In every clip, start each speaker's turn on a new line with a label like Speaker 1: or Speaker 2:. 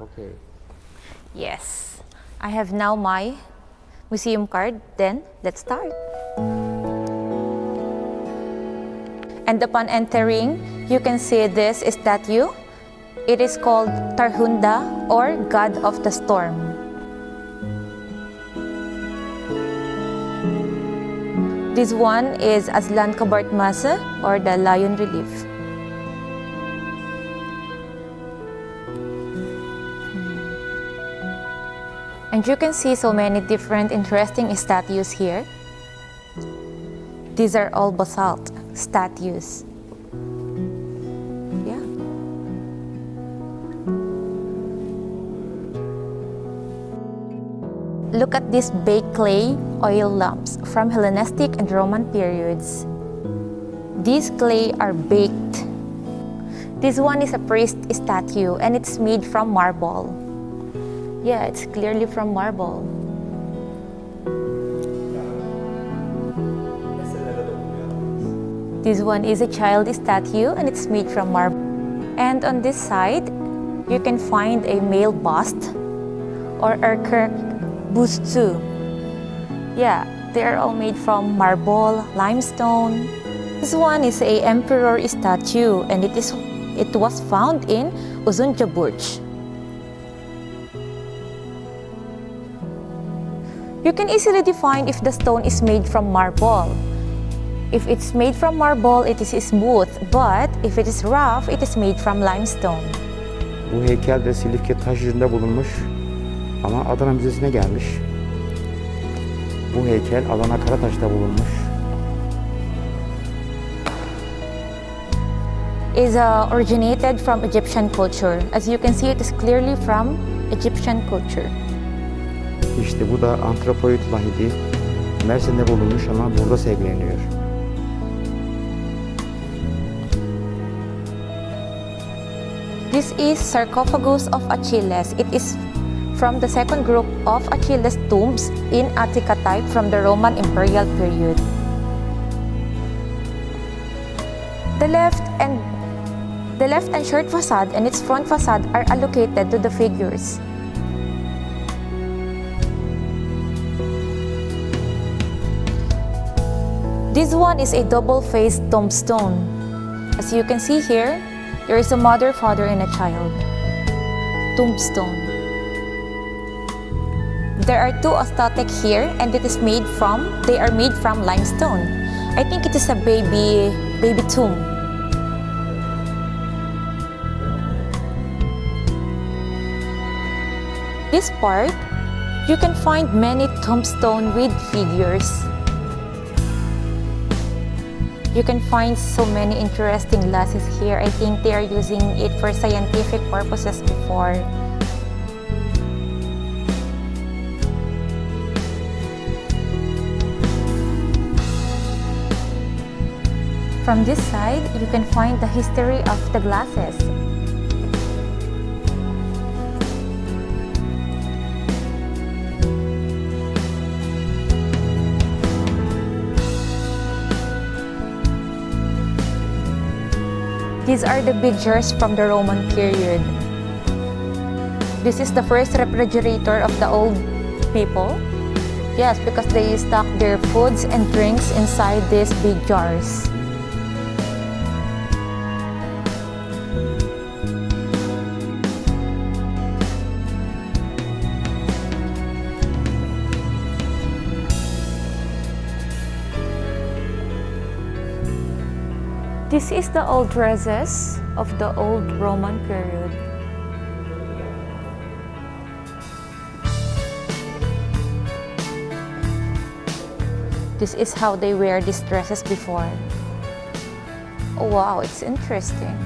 Speaker 1: Okay.
Speaker 2: Yes. I have now my museum card. Then, let's start. And upon entering, you can see this statue. It is called Tarhunda or God of the Storm. This one is Aslan Kabartmasa or the lion relief. And you can see so many different interesting statues here. These are all basalt statues. Yeah. Look at these baked clay oil lamps from Hellenistic and Roman periods. These clay are baked. This one is a priest statue and it's made from marble. Yeah, it's clearly from marble. This one is a child statue and it's made from marble. And on this side, you can find a male bust or Erker bustu. Yeah, they are all made from marble, limestone. This one is a emperor statue and it is it was found in Uzunjaburj. You can easily define if the stone is made from marble. If it's made from marble, it is smooth, but if it is rough, it is made from limestone.
Speaker 1: Bu heykel de Silifke Taşyur'unda bulunmuş ama Adana Müzesi'ne gelmiş. Bu heykel Adana Karataş'ta bulunmuş.
Speaker 2: Is uh, originated from Egyptian culture. As you can see, it is clearly from Egyptian culture.
Speaker 1: İşte bu da antropoid lahidi. Mersin'de bulunmuş ama burada sergileniyor.
Speaker 2: This is sarcophagus of Achilles. It is from the second group of Achilles tombs in Attica type from the Roman imperial period. The left and the left and short facade and its front facade are allocated to the figures. This one is a double-faced tombstone. As you can see here, there is a mother, father, and a child. Tombstone. There are two aesthetic here, and it is made from. They are made from limestone. I think it is a baby baby tomb. This part, you can find many tombstone with figures. You can find so many interesting glasses here. I think they are using it for scientific purposes before. From this side, you can find the history of the glasses. These are the jars from the Roman period. This is the first refrigerator of the old people. Yes, because they stock their foods and drinks inside these big jars. This is the old dresses of the old Roman period. This is how they wear these dresses before. Oh, wow, it's interesting.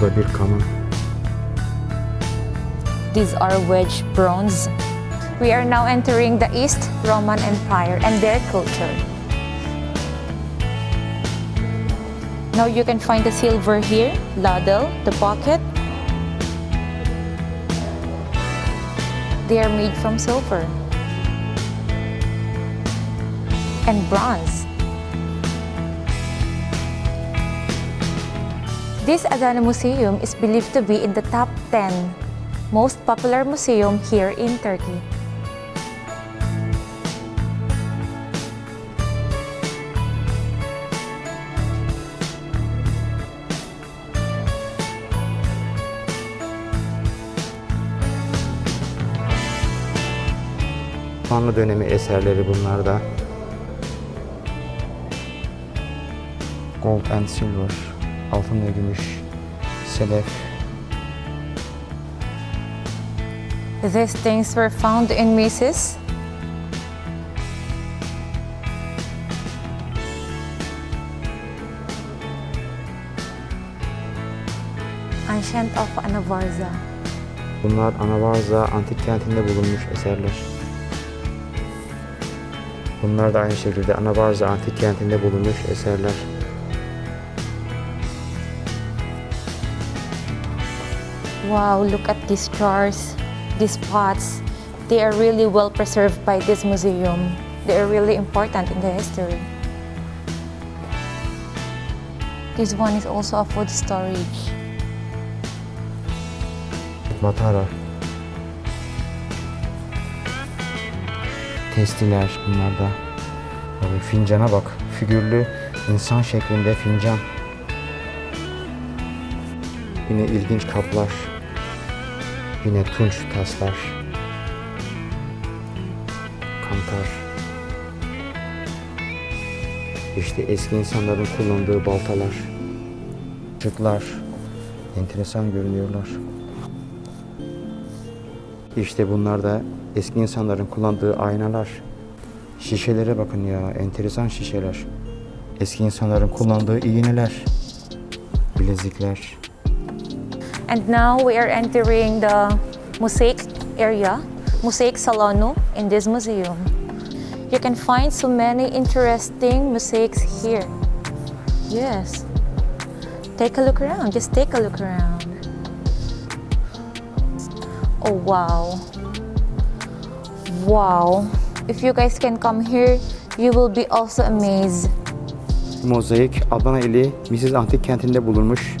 Speaker 1: Da bir.
Speaker 2: These are wedge bronze. We are now entering the East Roman Empire and their culture. Now you can find the silver here, ladle, the bucket. They are made from silver and bronze. This Adana Museum is believed to be in the top 10 most popular museum here in Turkey.
Speaker 1: Osmanlı dönemi eserleri bunlar da. Gold and silver, altın ve gümüş, selef,
Speaker 2: These things were found in Mises. Ancient of Anavarza.
Speaker 1: Bunlar Anavarza antik kentinde bulunmuş eserler. Bunlar da aynı şekilde Anavarza antik kentinde bulunmuş eserler.
Speaker 2: Wow, look at these jars, these pots. They are really well preserved by this museum. They are really important in the history. This one is also a food storage.
Speaker 1: Matara. Testiler bunlar da. Abi fincana bak. Figürlü insan şeklinde fincan. Yine ilginç kaplar. Yine tunç taslar. Kantar. İşte eski insanların kullandığı baltalar. Çıklar. Enteresan görünüyorlar. İşte bunlar da eski insanların kullandığı aynalar. Şişelere bakın ya, enteresan şişeler. Eski insanların kullandığı iğneler, bilezikler.
Speaker 2: And now we are entering the mosaic area, mosaic salonu in this museum. You can find so many interesting mosaics here. Yes. Take a look around, just take a look around. Oh wow. Wow. If you guys can come here, you will be also amazed.
Speaker 1: Mozaik Adana ili Antik Kenti'nde bulunmuş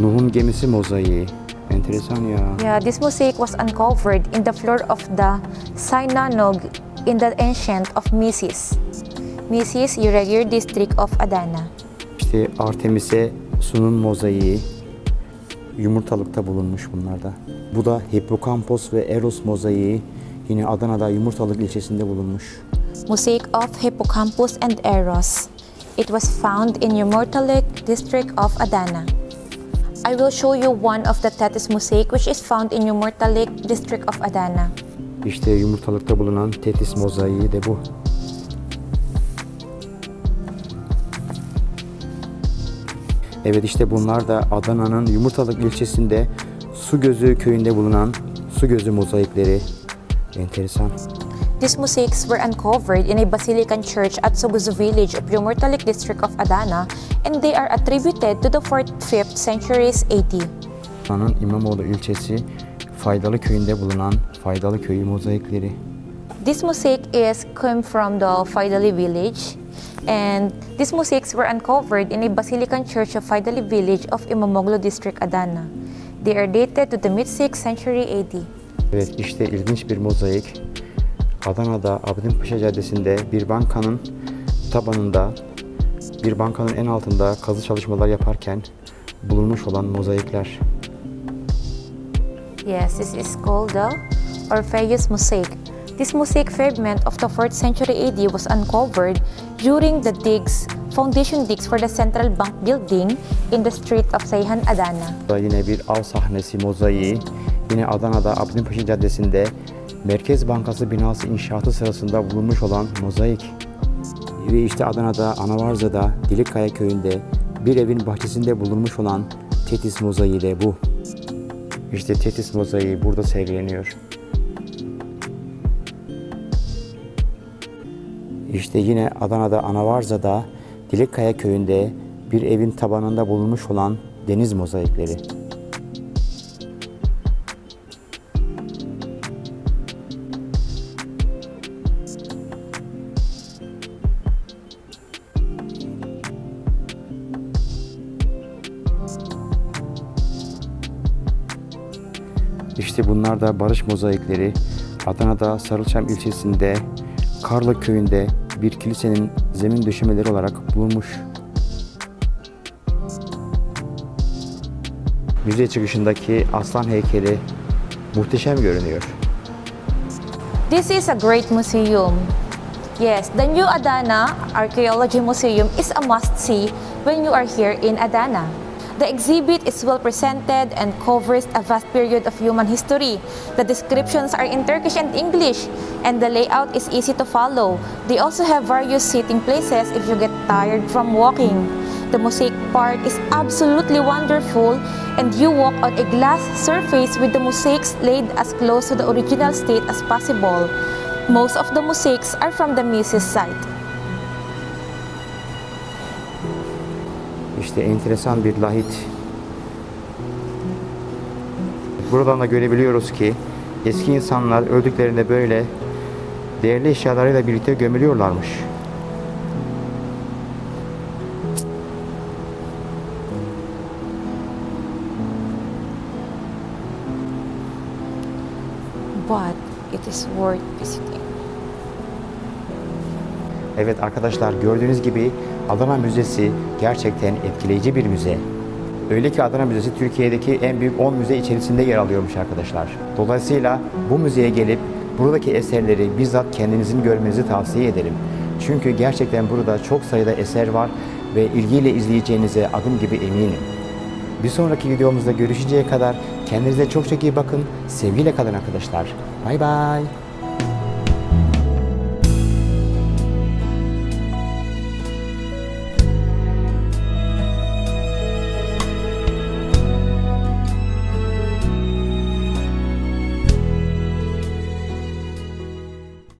Speaker 1: Nuh'un gemisi mozaiği. Enteresan ya.
Speaker 2: Yeah, this mosaic was uncovered in the floor of the synagogue in the ancient of Misis. Misis, Uragur district of Adana.
Speaker 1: İşte Artemis'e Sun'un mozaiği. Yumurtalıkta bulunmuş bunlarda. Bu da Hippocampos ve Eros mozaiği. Yine Adana'da Yumurtalık ilçesinde bulunmuş.
Speaker 2: Mosaic of Hippocampus and Eros. It was found in Yumurtalik district of Adana. I will show you one of the Tetis mosaic which is found in Yumurtalik district of Adana.
Speaker 1: İşte yumurtalıkta bulunan Tetis mozaiği de bu. Evet işte bunlar da Adana'nın Yumurtalık ilçesinde Su Gözü köyünde bulunan Su Gözü mozaikleri. Enteresan.
Speaker 2: These mosaics were uncovered in a Basilican church at Soguzo village of Yumurtalik district of Adana and they are attributed to the 4th, 5th centuries AD.
Speaker 1: Adana'nın İmamoğlu ilçesi Faydalı köyünde bulunan Faydalı köyü mozaikleri.
Speaker 2: This mosaic is come from the Faidali village and these mosaics were uncovered in a Basilican church of Faidali village of Imamoglu district Adana. They are dated to the mid-6th century AD.
Speaker 1: Evet işte ilginç bir mozaik. Adana'da Abidinpaşa Caddesi'nde bir bankanın tabanında bir bankanın en altında kazı çalışmalar yaparken bulunmuş olan mozaikler.
Speaker 2: Yes, this is called the Orpheus mosaic. This mosaic fragment of the 4th century AD was uncovered during the digs, foundation digs for the Central Bank building in the street of Sayhan, Adana.
Speaker 1: Da yine bir av sahnesi mozaiği. Yine Adana'da Abidinpaşa Caddesi'nde Merkez Bankası binası inşaatı sırasında bulunmuş olan mozaik. Ve işte Adana'da Anavarza'da Dilikkaya köyünde bir evin bahçesinde bulunmuş olan Tetis mozaiği de bu. İşte Tetis mozaiği burada sergileniyor. İşte yine Adana'da Anavarza'da Dilikkaya köyünde bir evin tabanında bulunmuş olan deniz mozaikleri. İşte bunlar da barış mozaikleri. Adana'da Sarılçam ilçesinde Karlı köyünde bir kilisenin zemin döşemeleri olarak bulunmuş. Müze çıkışındaki aslan heykeli muhteşem görünüyor.
Speaker 2: This is a great museum. Yes, the New Adana Archaeology Museum is a must-see when you are here in Adana. The exhibit is well presented and covers a vast period of human history. The descriptions are in Turkish and English, and the layout is easy to follow. They also have various sitting places if you get tired from walking. The mosaic part is absolutely wonderful, and you walk on a glass surface with the mosaics laid as close to the original state as possible. Most of the mosaics are from the Mises site.
Speaker 1: İşte enteresan bir lahit. Buradan da görebiliyoruz ki eski insanlar öldüklerinde böyle değerli eşyalarıyla birlikte gömülüyorlarmış.
Speaker 2: But it is worth visiting.
Speaker 1: Evet arkadaşlar gördüğünüz gibi Adana Müzesi gerçekten etkileyici bir müze. Öyle ki Adana Müzesi Türkiye'deki en büyük 10 müze içerisinde yer alıyormuş arkadaşlar. Dolayısıyla bu müzeye gelip buradaki eserleri bizzat kendinizin görmenizi tavsiye ederim. Çünkü gerçekten burada çok sayıda eser var ve ilgiyle izleyeceğinize adım gibi eminim. Bir sonraki videomuzda görüşünceye kadar kendinize çok çok iyi bakın. Sevgiyle kalın arkadaşlar. Bay bay.